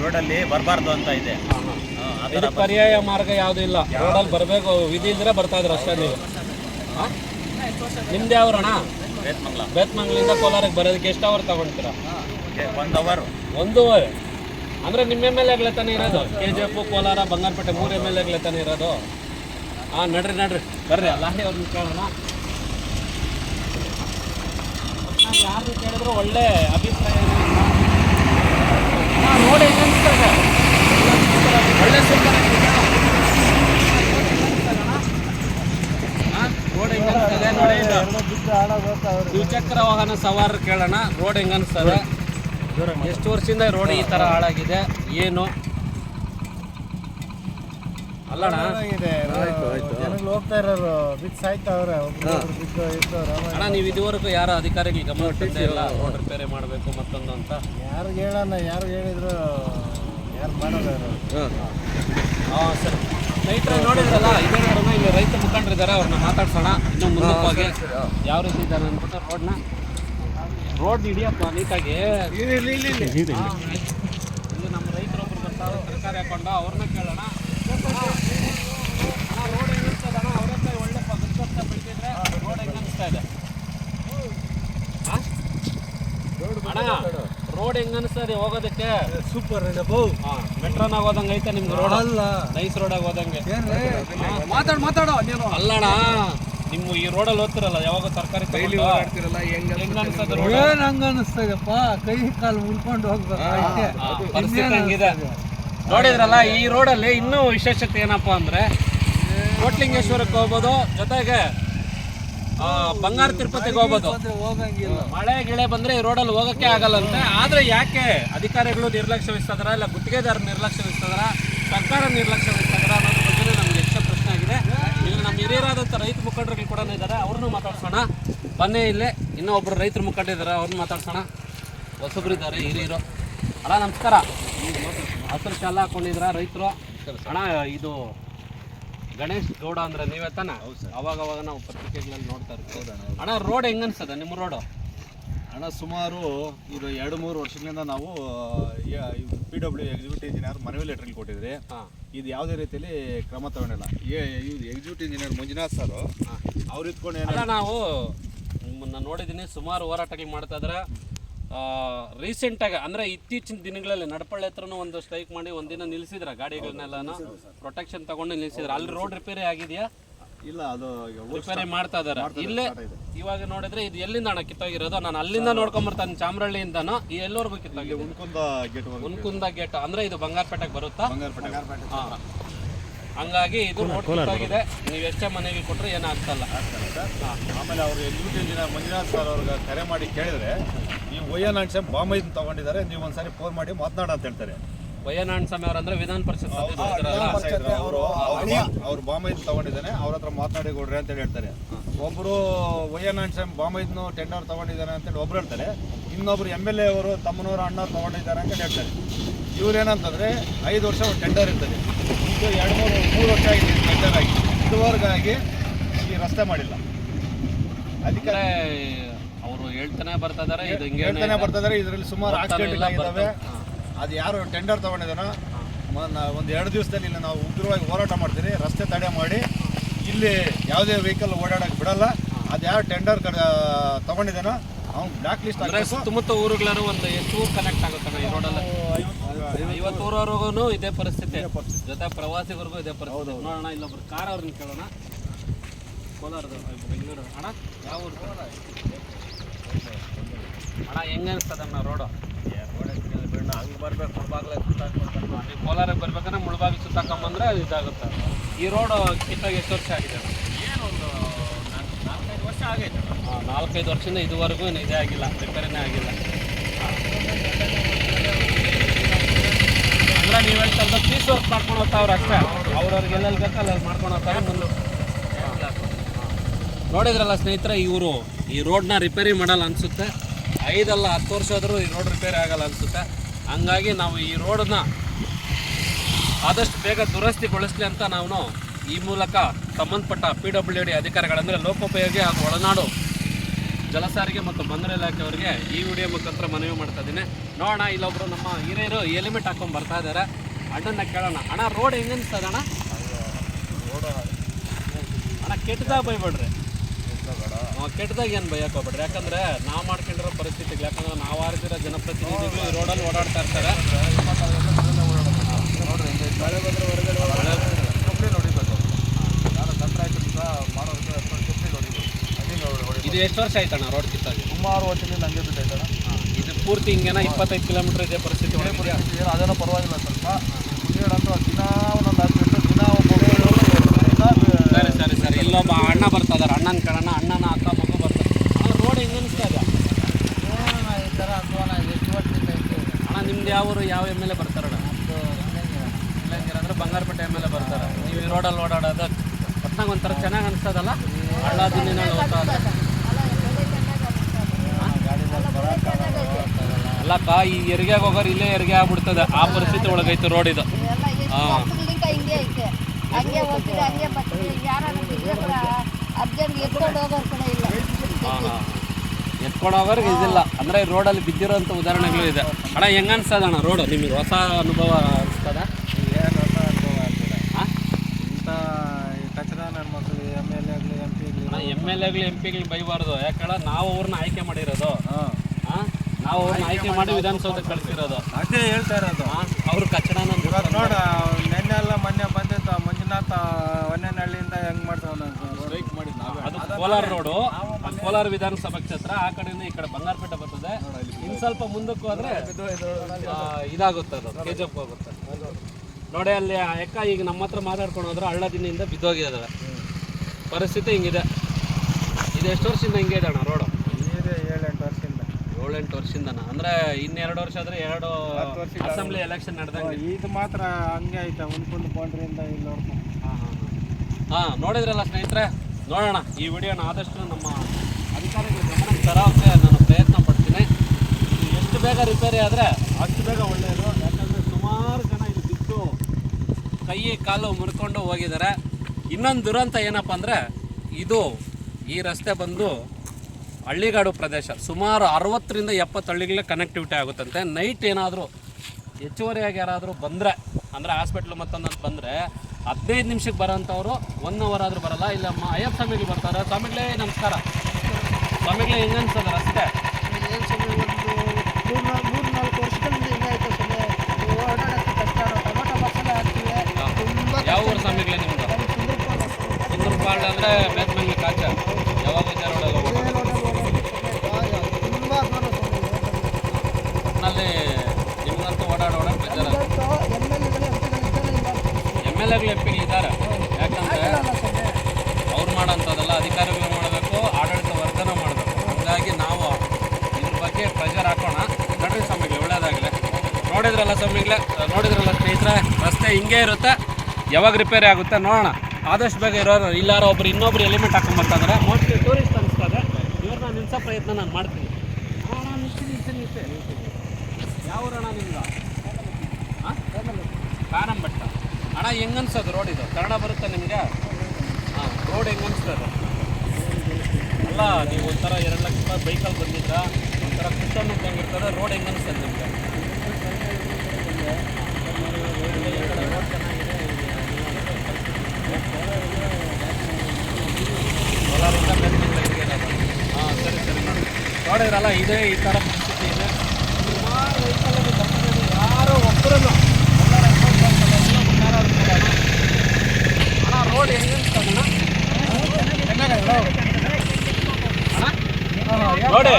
ರೋಡಲ್ಲಿ ಬರಬಾರ್ದು ಅಂತ ಇದೆ. ಹಾಂ ಪರ್ಯಾಯ ಮಾರ್ಗ ಯಾವುದೂ ಇಲ್ಲ. ರೋಡಲ್ಲಿ ಬರಬೇಕು ವಿಧಿ ಇದ್ರೆ ಬರ್ತಾ ಇದ್ರು ಅಷ್ಟೇ ನೀವು. ನಿಮ್ದು ಯಾವ ಅಣ್ಣ? ಬೇತ್ಮಂಗ್ಲ. ಬೇತ್ಮಂಗ್ಲಿಂದ ಕೋಲಾರಕ್ಕೆ ಬರೋದಕ್ಕೆ ಎಷ್ಟು ಅವರ್ ತಗೊಳ್ತೀರಾ? ಒನ್ ಅವರ್ ಒಂದು ಅವರ್ ಅಂದ್ರೆ ನಿಮ್ಮ ಎಂ ಎಲ್ ಎಗ್ಲೆ ತಾನೇ ಇರೋದು? K G F Kolar Bangarapet ಮೂರು ಎಂ ಎಲ್ ಎಗ್ಲೆ ತಾನೇ ಇರೋದು? ಹಾಂ ನಡ್ರಿ ನಡ್ರಿ. ಬರ್ರಿ ಲಾಹಿ ಅವ್ರನ್ನ ಕೇಳೋಣ. ಯಾರು ಕೇಳಿದ್ರು ಒಳ್ಳೆ ಅಭಿಪ್ರಾಯ ಅನ್ಸ್ತದೆ ಒಳ್ಳೆ ಸೂಪರ್ ನೋಡಿ. ದ್ವಿಚಕ್ರ ವಾಹನ ಸವಾರರು ಕೇಳೋಣ. ರೋಡ್ ಹೆಂಗ ಅನ್ಸ್ತದೆ? ಎಷ್ಟು ವರ್ಷದಿಂದ ರೋಡ್ ಈ ತರ ಹಾಳಾಗಿದೆ? ಏನು? ಅಲ್ಲಣ್ಣ. ಹೋಗ್ತಾ ಇರೋರು. ಬಿದ್ದು ಸಾಯ್ತಾವ್ರೆ. ಬಿದ್ದು ಅಣ್ಣ ನೀವು ಇದುವರೆಗೂ ಯಾರ ಅಧಿಕಾರಿಗಳಿಗೆ ಗಮನ ಕೊಡ್ತಾ ಇಲ್ಲ? ರೋಡ್ ರಿಪೇರಿ ಮಾಡಬೇಕು ಮತ್ತೊಂದು ಅಂತ? ಯಾರು ಹೇಳೋಣ ಯಾರು ಹೇಳಿದ್ರು ಯಾರು ಮಾಡೋದು ಹಾಂ ಸರಿ. ರೈತರು ನೋಡಿದ್ರಲ್ಲ ಇದೇ ನೋಡೋಣ ಇಲ್ಲಿ ರೈತ ಮುಖಂಡರಿದ್ದಾರೆ ಅವ್ರನ್ನ ಮಾತಾಡ್ಸೋಣ. ಇನ್ನೂ ಮುಂದಕ್ಕೆ ಯಾವ ರೀತಿ ಇದ್ದಾರೆ ಅಂದ್ಬಿಟ್ಟು ರೋಡ್ನ. ರೋಡ್ ಹಿಡಿಯಪ್ಪ ನೀಟಾಗಿ. ಇಲ್ಲಿ ನಮ್ಮ ರೈತರೊಬ್ರು ಬರ್ತಾರೆ ತರಕಾರಿ ಹಾಕೊಂಡು ಅವ್ರನ್ನ ಕೇಳೋಣ. ರೋಡ್ ಹೆಂಗ್ ಅನ್ಸ್ತದೆ ಅಣ್ಣ? ಅವ್ರ ಹತ್ರ ಒಳ್ಳೆ ಗದ್ಗತ್ತ ಬೆಳೆದಿದ್ರೆ ರೋಡ್ ಹೆಂಗ್ ಅನಿಸ್ತಾ ಇದೆ? ಅಣ್ಣ ರೋಡ್ ಹೆಂಗ ಅನಿಸ್ತದೆ ಹೋಗೋದಕ್ಕೆ? ಸೂಪರ್ ಮೆಟ್ರೋನಾಗ ಹೋದಂಗೆ ಐತೆ ನಿಮ್ಗೆ ರೋಡ್ ಅಲ್ಲ. ನೈಸ್ ರೋಡಾಗ ಹೋದಂಗೆ. ಮಾತಾಡ ಮಾತಾಡೋ ನೀನು. ಅಲ್ಲಣ್ಣ ನಿಮ್ಮ ಈ ರೋಡಲ್ಲಿ ಹೋಗ್ತಿರಲ್ಲ ಯಾವಾಗ ತರಕಾರಿ ಹೆಂಗ್ ಅನ್ಸ್ತದೆ ರೋಡ್ ಏನ್ ಹಂಗ ಅನಿಸ್ತದಪ್ಪ? ಕೈ ಕಾಲು ಮುಳ್ಕೊಂಡು ಹೋಗ್ಬೇಕು ಪರಿಸ್ಥಿತಿ ಹಂಗಿದೆ. ನೋಡಿದ್ರಲ್ಲ ಈ ರೋಡಲ್ಲಿ ಇನ್ನೂ ವಿಶೇಷತೆ ಏನಪ್ಪ ಅಂದ್ರೆ ಕೋಟ್ಲಿಂಗೇಶ್ವರಕ್ಕೆ ಹೋಗ್ಬೋದು ಜೊತೆಗೆ ಬಂಗಾರ ತಿರುಪತಿಗೆ ಹೋಗ್ಬೋದು. ಹೋಗಂಗಿಲ್ಲ. ಮಳೆ ಗಿಳೆ ಬಂದ್ರೆ ಈ ರೋಡಲ್ಲಿ ಹೋಗಕ್ಕೆ ಆಗಲ್ಲಂತೆ. ಆದ್ರೆ ಯಾಕೆ ಅಧಿಕಾರಿಗಳು ನಿರ್ಲಕ್ಷ್ಯ ವಹಿಸ್ತದ್ರ ಇಲ್ಲ ಗುತ್ತಿಗೆದಾರ ನಿರ್ಲಕ್ಷ್ಯ ವಹಿಸ್ತದ್ರ ಸರ್ಕಾರ ನಿರ್ಲಕ್ಷ್ಯ ವಹಿಸ್ತದ್ರ ಅನ್ನೋದ್ರ ಬಗ್ಗೆ ನಮ್ಗೆ ಯಕ್ಷ ಪ್ರಶ್ನೆ ಆಗಿದೆ. ಇಲ್ಲಿ ನಮ್ಮ ಹಿರಿಯರಾದಂಥ ರೈತ ಮುಖಂಡರುಗಳು ಕೂಡ ಇದ್ದಾರೆ. ಅವ್ರನ್ನೂ ಮಾತಾಡ್ಸೋಣ. ಬನ್ನಿ ಇಲ್ಲೇ. ಇನ್ನೊಬ್ರು ರೈತರು ರೈತರ ಮುಖಂಡಿದ್ದಾರೆ ಅವ್ರನ್ನ ಮಾತಾಡ್ಸೋಣ. ಹೊಸಬ್ರು ಇದ್ದಾರೆ ಹಿರಿಯರು. ಅಲ್ಲ ನಮಸ್ಕಾರ. ಹಸಿರು ಶಾಲ ಹಾಕೊಂಡಿದ್ರ ರೈತರು? ಅಣ್ಣ ಇದು ಗಣೇಶ್ ಗೌಡ ಅಂದ್ರೆ ನೀವೇ ತಾನ? ಅವಾಗ ಅವಾಗ ನಾವು ಪತ್ರಿಕೆಗಳಲ್ಲಿ ನೋಡ್ತಾ ಇರ್ತೀವಿ. ಅಣ್ಣ ರೋಡ್ ಹೆಂಗ್ ಅನ್ಸದ ನಿಮ್ಮ ರೋಡು? ಅಣ್ಣ ಸುಮಾರು ಇದು ಎರಡು ಮೂರು ವರ್ಷಗಳಿಂದ ನಾವು ಪಿ ಡಬ್ಲ್ಯೂ ಎಕ್ಸಿಕ್ಯೂಟಿವ್ ಇಂಜಿನಿಯರ್ ಮನವಿ ಲೆಟ್ರಲ್ಲಿ ಕೊಟ್ಟಿದ್ರಿ. ಇದು ಯಾವುದೇ ರೀತಿಯಲ್ಲಿ ಕ್ರಮ ತಗೊಂಡಿಲ್ಲ. ಇದು ಎಕ್ಸಿಕ್ಯೂಟಿವ್ ಇಂಜಿನಿಯರ್ ಮಂಜುನಾಥ್ ಸರ್ ಅವ್ರು ಇದ್ಕೊಂಡು ನಾವು ನಿಮ್ಮನ್ನ ನೋಡಿದ್ದೀನಿ ಸುಮಾರು ಹೋರಾಟಗಳು ಮಾಡ್ತಾ ಇದ್ರೆ. ರೀಸೆಂಟಾಗಿ ಅಂದರೆ ಇತ್ತೀಚಿನ ದಿನಗಳಲ್ಲಿ ನಡಪಳ್ಳಿ ಹತ್ರನೂ ಒಂದು ಸ್ಟ್ರೈಕ್ ಮಾಡಿ ಒಂದಿನ ನಿಲ್ಲಿಸಿದ್ರ ಗಾಡಿಗಳನ್ನೆಲ್ಲ ಪ್ರೊಟೆಕ್ಷನ್ ತಗೊಂಡು ನಿಲ್ಲಿಸಿದ್ರ ಅಲ್ಲಿ ರೋಡ್ ರಿಪೇರಿ ಆಗಿದೆಯಾ? ಇಲ್ಲ ಅದು ರಿಪೇರಿ ಮಾಡ್ತಾ ಇದಾರೆ. ಇಲ್ಲೇ ಇವಾಗ ನೋಡಿದ್ರೆ ಇದು ಎಲ್ಲಿಂದ ಅಣ್ಣ ಕಿತ್ತೋಗಿರೋದು? ನಾನು ಅಲ್ಲಿಂದ ನೋಡ್ಕೊಂಡ್ ಬರ್ತಾನೆ ಚಾಮರಳ್ಳಿಯಿಂದನೋ? ಈ ಎಲ್ಲವರೆಗೂ ಕಿತ್ತೋಗಿದೆ. ಉನ್ಕುಂದ ಗೇಟ್ ಉನ್ಕುಂದ ಗೇಟ್ ಅಂದ್ರೆ ಇದು ಬಂಗಾರಪೇಟೆಗೆ ಬರುತ್ತಾ? ಬಂಗಾರಪೇಟೆ. ಹಂಗಾಗಿ ಇದು ಕಿತ್ತೋಗಿದೆ ನೀವು ಎಷ್ಟೇ ಮನೆಗೆ ಕೊಟ್ಟರೆ ಏನಾಗ್ತಲ್ಲ ಆಮೇಲೆ ಅವರು ಎಕ್ಸಿಕ್ಯೂಟಿವ್ ದಿನ ಮಂಜುನಾಥ್ ಸರ್ ಅವ್ರಿಗೆ ಕರೆ ಮಾಡಿ ಕೇಳಿದ್ರೆ ನೀವು ಒಯ್ಯನ್ ಸಾಮ್ ಬಾಂಬೆ ತಗೊಂಡಿದ್ದಾರೆ ನೀವು ಒಂದ್ಸರಿ ಫೋನ್ ಮಾಡಿ ಮಾತನಾಡ ಅಂತ ಹೇಳ್ತಾರೆ. ವಯ್ಯನಾರಾಯಣ ಸ್ವಾಮಿ ಅವರಂದ್ರೆ ವಿಧಾನ ಪರಿಷತ್ ಸದಸ್ಯರಲ್ಲ ಅವರು ಅವ್ರು ಬಾಂಬೆ ತಗೊಂಡಿದ್ದಾನೆ ಅವ್ರ ಹತ್ರ ಮಾತನಾಡಿ ಕೊಡ್ರಿ ಅಂತ ಹೇಳಿ ಹೇಳ್ತಾರೆ ಒಬ್ರು ವಯ್ಯನ್ ಸಾಮ್ ಬಾಂಬೆದ್ನು ಟೆಂಡರ್ ತಗೊಂಡಿದ್ದಾರೆ ಅಂತೇಳಿ ಒಬ್ರು ಹೇಳ್ತಾರೆ. ಇನ್ನೊಬ್ರು ಎಂ ಎಲ್ ಎ ಅವರು ತಮ್ಮನವರು ಅಣ್ಣ ತಗೊಂಡಿದ್ದಾರೆ ಅಂತ ಹೇಳ್ತಾರೆ. ಇವ್ರೇನಂತಂದ್ರೆ ಐದು ವರ್ಷ ಒಂದು ಟೆಂಡರ್ ಇರ್ತದೆ. ಇದು ಎರಡು ಮೂರು ಮೂರು ವರ್ಷ ಆಗಿದೆ ಟೆಂಡರ್ ಆಗಿ. ಇದುವರೆಗಾಗಿ ಈ ರಸ್ತೆ ಮಾಡಿಲ್ಲ. ಅದಕ್ಕೆ ಅವರು ಹೇಳ್ತಾನೆ ಬರ್ತಾ ಇದಾರೆ ಇದು ಹಿಂಗೆ ಹೇಳ್ತಾನೆ ಬರ್ತಿದ್ದಾರೆ ಇದರಲ್ಲಿ ಸುಮಾರು ಬರ್ತಾನೆ ಆಕ್ಸಿಡೆಂಟ್ ಇಲ್ಲ, ಆಗಿದ್ದಾವೆ ಅದು ಯಾರು ಟೆಂಡರ್ ತಗೊಂಡಿದ್ದಾನೋ ಒಂದು ಎರಡು ದಿವಸದಲ್ಲಿ ಇಲ್ಲಿ ನಾವು ಉಗ್ರವಾಗಿ ಹೋರಾಟ ಮಾಡ್ತೀವಿ ರಸ್ತೆ ತಡೆ ಮಾಡಿ ಇಲ್ಲಿ ಯಾವುದೇ ವೆಹಿಕಲ್ ಓಡಾಡಕ್ಕೆ ಬಿಡಲ್ಲ. ಅದು ಯಾರು ಟೆಂಡರ್ ತಗೊಂಡಿದ್ದಾನೋ ಅವ್ನು ಬ್ಲಾಕ್ ಲಿಸ್ಟ್ ಸುತ್ತಮುತ್ತ ಊರುಗಳರು ಒಂದು ಎಷ್ಟು ಕನೆಕ್ಟ್ ಆಗುತ್ತೆ ಈ ರೋಡಲ್ಲಿ ಐವತ್ತು ಊರವರೆಗೂ ಇದೇ ಪರಿಸ್ಥಿತಿ. ಜೊತೆ ಪ್ರವಾಸಿಗರಿಗೂ ಇದೇ ಪರಿಸ್ಥಿತಿ. ನೋಡೋಣ ಇಲ್ಲೊಬ್ರು ಕಾರ್ ಅವ್ರನ್ನ ಕೇಳೋಣ. ಕೋಲಾರದ ಬೆಂಗಳೂರು. ಅಣ್ಣ ಯಾವ ಊರು? ಅಣ್ಣ ಹೆಂಗ ಅನಿಸ್ತದಣ್ಣ ರೋಡು? ಹಂಗೆ ಬರ್ಬೇಕು ಮುಳ್ಬಾಗ್ಲ ನೀವು ಕೋಲಾರಕ್ಕೆ ಬರ್ಬೇಕಂದ್ರೆ ಮುಳಬಾಗಿ ಸುತ್ತಾಕೊಂಬಂದ್ರೆ ಇದಾಗುತ್ತೆ. ಈ ರೋಡು ಕಿತ್ತಾಗ ಎಷ್ಟು ವರ್ಷ ಆಗಿದೆ? ಏನೊಂದು ನಾಲ್ಕೈದು ವರ್ಷ ಆಗೈತೆ ನಾಲ್ಕೈದು ವರ್ಷದಿಂದ ಇದುವರೆಗೂ ಏನು ಇದೇ ಆಗಿಲ್ಲ ರಿಪೇರಿನೇ ಆಗಿಲ್ಲ. ಅಂದ್ರೆ ನೀವು ಹೇಳ್ತಾ ಇರೋದು ಪೀಸ್ ವರ್ಕ್ ಮಾಡ್ಕೊಂಡು ಹೋಗ್ತಾವ್ರೆ ಅಷ್ಟೇ. ಅವ್ರವ್ರಿಗೆ ಎಲ್ಲೆಲ್ಲಿ ಬೇಕೋ ಅಲ್ಲಿ ಮಾಡ್ಕೊಂಡು ಹೋಗ್ತಾರೆ ನೋಡಿದ್ರಲ್ಲ ಸ್ನೇಹಿತರೆ, ಇವರು ಈ ರೋಡ್ನ ರಿಪೇರಿ ಮಾಡಲ್ಲ ಅನಿಸುತ್ತೆ. ಐದಲ್ಲ ಹತ್ತು ವರ್ಷ ಆದರೂ ಈ ರೋಡ್ ರಿಪೇರಿ ಆಗಲ್ಲ ಅನಿಸುತ್ತೆ. ಹಂಗಾಗಿ ನಾವು ಈ ರೋಡನ್ನ ಆದಷ್ಟು ಬೇಗ ದುರಸ್ತಿಗೊಳಿಸ್ಲಿ ಅಂತ ನಾವು ಈ ಮೂಲಕ ಸಂಬಂಧಪಟ್ಟ ಪಿ ಡಬ್ಲ್ಯೂ ಡಿ ಅಧಿಕಾರಿಗಳಂದರೆ ಲೋಕೋಪಯೋಗಿ ಹಾಗೂ ಒಳನಾಡು ಜಲಸಾರಿಗೆ ಮತ್ತು ಬಂದರು ಇಲಾಖೆಯವರಿಗೆ ಈ ವಿಡಿಯೋ ಮುಖಾಂತರ ಮನವಿ ಮಾಡ್ತಾ ಇದ್ದೀನಿ. ನೋಡೋಣ ಇಲ್ಲೊಬ್ರು ನಮ್ಮ ಹಿರಿಯರು ಎಲಿಮೆಂಟ್ ಹಾಕೊಂಡು ಬರ್ತಾ ಇದ್ದಾರೆ. ಅಣ್ಣನ ಕೇಳೋಣ. ಅಣ್ಣ ರೋಡ್ ಹೆಂಗೆ ಅನಿಸ್ತದ ಅಣ್ಣ? ಅಣ್ಣ ಕೆಟ್ಟದಾಗ ಬೈಬೇಡ್ರಿ. ಕೆಟ್ಟದಾಗ ಏನು ಬೈಯಕ್ಕೆ ಹೋಗ್ಬೇಡ್ರಿ. ಯಾಕಂದ್ರೆ ನಾವು ಮಾಡ್ಕೊಂಡಿರೋ ಪರಿಸ್ಥಿತಿಗೆ ಯಾಕಂದ್ರೆ ನಾವು ಆರಿಸಿರೋ ಜನಪ್ರತಿನಿಧಿಗಳು ಈ ರೋಡಲ್ಲಿ ಓಡಾಡ್ತಾ ಇರ್ತಾರೆ. ಮಳೆ ಬಂದರೆ ಹೊರಗಡೆ ಹೊಡಿ ಇದು ಎಷ್ಟು ವರ್ಷ ಆಯ್ತಣ್ಣ ರೋಡ್ ಕಿತ್ತಾಗಿ? ಸುಮಾರು ವರ್ಷದಿಂದ ಹಂಗೆ ಬಿದ್ದೈತಲ್ಲ ಇದು ಪೂರ್ತಿ ಹಿಂಗೇನ ಇಪ್ಪತ್ತೈದು ಕಿಲೋಮೀಟರ್ ಇದೆ ಪರಿಸ್ಥಿತಿ ಅದೇನೋ ಪರವಾಗಿಲ್ಲ ಸ್ವಲ್ಪ ಕುಡಿಯೋಣಂತೂ ದಿನ ಒಂದೊಂದು ಹಾಸ್ಪಿಟ್ಲು ದಿನ ಒಬ್ಬೊಬ್ಬರು ದಿನ ಸರಿ ಸರಿ ಸರಿ ಇಲ್ಲೊಬ್ಬ ಅಣ್ಣ ಬರ್ತಾ ಇದಾರೆ ಅಣ್ಣನ ಕೇಳೋಣ ಅಣ್ಣನ ಅಕ್ಕ ಮಗು ಬರ್ತಾರೆ ಅಣ್ಣ ರೋಡ್ ಹೆಂಗೆ ಅನಿಸ್ತಾ ಇದೆ ಈ ಥರ ಅಧ್ವಾನ ಎಷ್ಟು ವರ್ಷದಿಂದ ಐತೆ ಅಣ್ಣ ನಿಮ್ದು ಯಾವ ಊರು ಯಾವ ಎಂ ಎಲ್ ಎ ಬರ್ತಾರಣ್ಣ ಇಲ್ಲಂಗಿರ ಅಂದ್ರೆ ಬಂಗಾರಪೇಟೆ ಎಂ ಎಲ್ ಎ ಬರ್ತಾರೆ ನೀವು ಈ ರೋಡಲ್ಲಿ ಓಡಾಡೋದು ಒಟ್ನಾಗ ಒಂಥರ ಚೆನ್ನಾಗಿ ಅನಿಸ್ತದಲ್ಲ ಹಳ್ಳ ದಿನಿನಲ್ಲಿ ಹೋಗ್ತಾ ಇದೆ ಅಲ್ಲಕ್ಕ ಈ ಹೆರಿಗೆ ಹೋಗೋರು ಇಲ್ಲೇ ಎರಿಗೆ ಆಗ್ಬಿಡ್ತದೆ. ಆ ಪರಿಸ್ಥಿತಿ ಒಳಗೈತೆ ರೋಡ್ ಇದು. ವರ್ಷದಿಂದ ಹಿಂಗೆ ಐತೆ. ಹಂಗೆ ಹೋಗ್ತಿದೆ ಹಂಗೆ ಬರ್ತಿದೆ ಯಾರು ಬಿದ್ದರೆ ಅರ್ಜೆಂಟ್ ಎತ್ಕೊಂಡು ಹೋಗೋರು ಕೂಡ ಇಲ್ಲ. ಹಾಂ ಹಾಂ ಎತ್ಕೊಂಡು ಹೋಗೋರಿಗೆ ಇದಿಲ್ಲ. ಅಂದರೆ ರೋಡ್ ರೋಡಲ್ಲಿ ಬಿದ್ದಿರೋಂಥ ಉದಾಹರಣೆಗಳು ಇದೆ. ಅಣ್ಣ ಹೆಂಗ ಅನ್ಸ್ತದ ಅಣ್ಣ ರೋಡು ನಿಮಗೆ ಹೊಸ ಅನುಭವ ಅನಿಸ್ತದ? ಏನು ಹೊಸ ಅನುಭವ ಆಗ್ತದೆ ಹಾಂ? ಇಂಥ ಕಚರ ನನ್ನ ಮಕ್ಕಳು ಎಂ ಎಲ್ ಎ ಆಗಲಿ ಎಂ ಪಿ ಅಣ್ಣ ಎಂ ಎಲ್ ಎಗಳು ಎಂ ಪಿಗಳು ಬೈಬಾರ್ದು. ಯಾಕಂದ್ರೆ ನಾವು ಅವ್ರನ್ನ ಆಯ್ಕೆ ಮಾಡಿರೋದು. ಹಾಂ ಹಾಂ. ನಾವು ಆಯ್ಕೆ ಮಾಡಿ ವಿಧಾನಸೌಧಕ್ಕೆ ಕಳಿಸಿರೋದು. ಅದೇ ಹೇಳ್ತಾ ಇರೋದು. ಅವ್ರ ಇವಾಗ ನೋಡ ನಿನ್ನೆ ಎಲ್ಲ ಮೊನ್ನೆ ಮಂಜುನಾಥ ಮಂಜುನಾಥ ಹೊನ್ನೇನಹಳ್ಳಿಯಿಂದ ಹೆಂಗ್ ಮಾಡ್ತಾವ ಸ್ಟ್ರೈಕ್ ನಾವು. ಅದು ಕೋಲಾರ ರೋಡು ಕೋಲಾರ ವಿಧಾನಸಭಾ ಕ್ಷೇತ್ರ. ಆ ಕಡೆಯಿಂದ ಈ ಕಡೆ ಬಂಗಾರಪೇಟೆ ಬರ್ತದೆ. ಇನ್ನು ಸ್ವಲ್ಪ ಮುಂದಕ್ಕೆ ಹೋದ್ರೆ ಇದಾಗುತ್ತೆ ಅದು. ಕೆಜಪ್ ಹೋಗುತ್ತೆ ನೋಡಿ ಅಲ್ಲಿ ಯಾಕ ಎಕ್ಕ ಈಗ ನಮ್ಮ ಹತ್ರ ಮಾತಾಡ್ಕೊಂಡು ಹೋದ್ರೆ. ಹಳ್ಳದಿನಿಂದ ಬಿದ್ದೋಗಿದ್ದಾವೆ ಪರಿಸ್ಥಿತಿ ಹಿಂಗಿದೆ. ಇದು ಎಷ್ಟು ವರ್ಷದಿಂದ ಹಿಂಗೆ ಇದೆ ಅಣ್ಣ ರೋಡು ಇದೆ ಏಳೆಂಟು ವರ್ಷದಿಂದ ಅಂದ್ರೆ ಇನ್ನೆರಡು ವರ್ಷ ಆದ್ರೆ ಎರಡು ಅಸೆಂಬ್ಲಿ ಎಲೆಕ್ಷನ್ ನಡೆದಂಗೆ. ಇದು ಮಾತ್ರ ಹಂಗೆ ಐತೆ ಉಣ್ಕೊಂಡು ಬೌಂಡ್ರಿಯಿಂದ ಇಲ್ಲಿ ಹಾಂ ನೋಡಿದ್ರಲ್ಲ ಸ್ನೇಹಿತರೆ? ನೋಡೋಣ. ಈ ವಿಡಿಯೋನ ಆದಷ್ಟು ನಮ್ಮ ಅಧಿಕಾರಿಗಳ ಗಮನಕ್ಕೆ ತರೋಕ್ಕೆ ನಾನು ಪ್ರಯತ್ನ ಪಡ್ತೀನಿ. ಎಷ್ಟು ಬೇಗ ರಿಪೇರಿ ಆದರೆ ಅಷ್ಟು ಬೇಗ ಒಳ್ಳೆಯದು ಯಾಕಂದರೆ ಸುಮಾರು ಜನ ಇಲ್ಲಿ ಬಿದ್ದು ಕೈ ಕಾಲು ಮುರ್ಕೊಂಡು ಹೋಗಿದ್ದಾರೆ. ಇನ್ನೊಂದು ದುರಂತ ಏನಪ್ಪ ಅಂದರೆ ಇದು ಈ ರಸ್ತೆ ಬಂದು ಹಳ್ಳಿಗಾಡು ಪ್ರದೇಶ. ಸುಮಾರು ಅರವತ್ತರಿಂದ ಎಪ್ಪತ್ತು ಹಳ್ಳಿಗಳಿಗೆ ಕನೆಕ್ಟಿವಿಟಿ ಆಗುತ್ತಂತೆ. ನೈಟ್ ಏನಾದರೂ ಹೆಚ್ಚುವರಿಯಾಗಿ ಯಾರಾದರೂ ಬಂದರೆ ಅಂದರೆ ಹಾಸ್ಪಿಟ್ಲು ಮತ್ತೊಂದು ಬಂದರೆ ಹದಿನೈದು ನಿಮಿಷಕ್ಕೆ ಬರೋಂಥವ್ರು ಒನ್ ಅವರ್ ಆದರೂ ಬರಲ್ಲ. ಇಲ್ಲ ಅಯ್ಯಪ್ಪ ಸ್ವಾಮಿಗಳು ಬರ್ತಾರೆ. ಸ್ವಾಮಿಗಳೇ ನಮಸ್ಕಾರ. ಸ್ವಾಮಿಗಳೇ ಹೆಂಗೆ ಅನ್ಸೋದು ಅಷ್ಟೇ. ಯಾವ ಊರು ಸ್ವಾಮಿಗಳೇ ನಿಮ್ಮದು ಕುಂದೂರು ಅಂದರೆ ಬೇತ್ಮಂಗ್ಲಿ ಕಾಚ ಯಾವಾಗ ರೋಡಲ್ಲಿ ತುಂಬ ಅಧ್ವಾನ ಒಟ್ಟಿನಲ್ಲಿ ನಿಮಗಂತೂ ಓಡಾಡ ಓಡಾಡ ಬೇಜಾರ ಎಂ ಎಲ್ ಎಗಳು ಎಂ ಪಿಗಳು ಇದ್ದಾರೆ ಎಂ ಎಲ್ ಎಗಳು ಎಂ ಇದ್ದಾರೆ. ಯಾಕಂದರೆ ಅವ್ರು ಮಾಡೋಂಥದ್ದೆಲ್ಲ ಅಧಿಕಾರಿಗಳು ಮಾಡಬೇಕು, ಆಡಳಿತ ವರ್ಧನ ಮಾಡಬೇಕು. ಹಾಗಾಗಿ ನಾವು ಇದ್ರ ಬಗ್ಗೆ ಪ್ರೆಷರ್ ಹಾಕೋಣ. ನಡ್ರಿ ಸ್ವಾಮಿಗಳು, ಒಳ್ಳೇದಾಗಲಿ. ನೋಡಿದ್ರಲ್ಲ ಸ್ವಾಮಿಗಳೇ, ನೋಡಿದ್ರಲ್ಲ ಸ್ನೇಹಿತರೆ, ರಸ್ತೆ ಹಿಂಗೆ ಇರುತ್ತೆ. ಯಾವಾಗ ರಿಪೇರಿ ಆಗುತ್ತೆ ನೋಡೋಣ. ಆದಷ್ಟು ಬೇಗ ಇರೋರು, ಇಲ್ಲಾರ ಒಬ್ರು ಇನ್ನೊಬ್ರು ಎಲಿಮೆಂಟ್ ಹಾಕೊಂಬರ್ತಾರೆ ಮೋಸ್ಟ್ಲಿ ಟೂರಿಸ್ಟ್ ಅನಿಸ್ತದೆ ಇವ್ರನ್ನ ನಿಲ್ಸೋ ಪ್ರಯತ್ನ ನಾನು ಮಾಡ್ತೀನಿ ಅಣ್ಣ ನಿಲ್ಸಿ ನಿಲ್ಸಿ ನಿಲ್ಸಿ ಯಾವ ಊರಣ್ಣ ನಿಮ್ದು ಹಾಂ ಕಾರಂಬಟ್ಟ ಅಣ್ಣ ಹೆಂಗೆ ಅನ್ಸೋದು ರೋಡ್ ಇದು? ಕನ್ನಡ ಬರುತ್ತೆ ನಿಮಗೆ? ಹಾಂ ರೋಡ್ ಹೆಂಗೆ ಅನ್ಸ್ತದೆ ಅಲ್ಲ, ನೀವು ಒಂಥರ ಎರಡು ಲಕ್ಷ ರೂಪಾಯಿ ಬೈಕಲ್ಲಿ ಬಂದಿದ್ರ? ಒಂಥರ ಇದ್ದಂಗೆ ಇರ್ತದೆ ರೋಡ್ ಹೆಂಗೆ ಅನಿಸ್ತದೆ ನಿಮಗೆ? ಹಾಂ, ಸರಿ ಸರಿ. ಇದೇ ಈ ಥರ ಪರಿಸ್ಥಿತಿ ಇದೆ. ಸುಮಾರು ಯಾರೋ ಒಬ್ಬರೂ ನೋಡಿ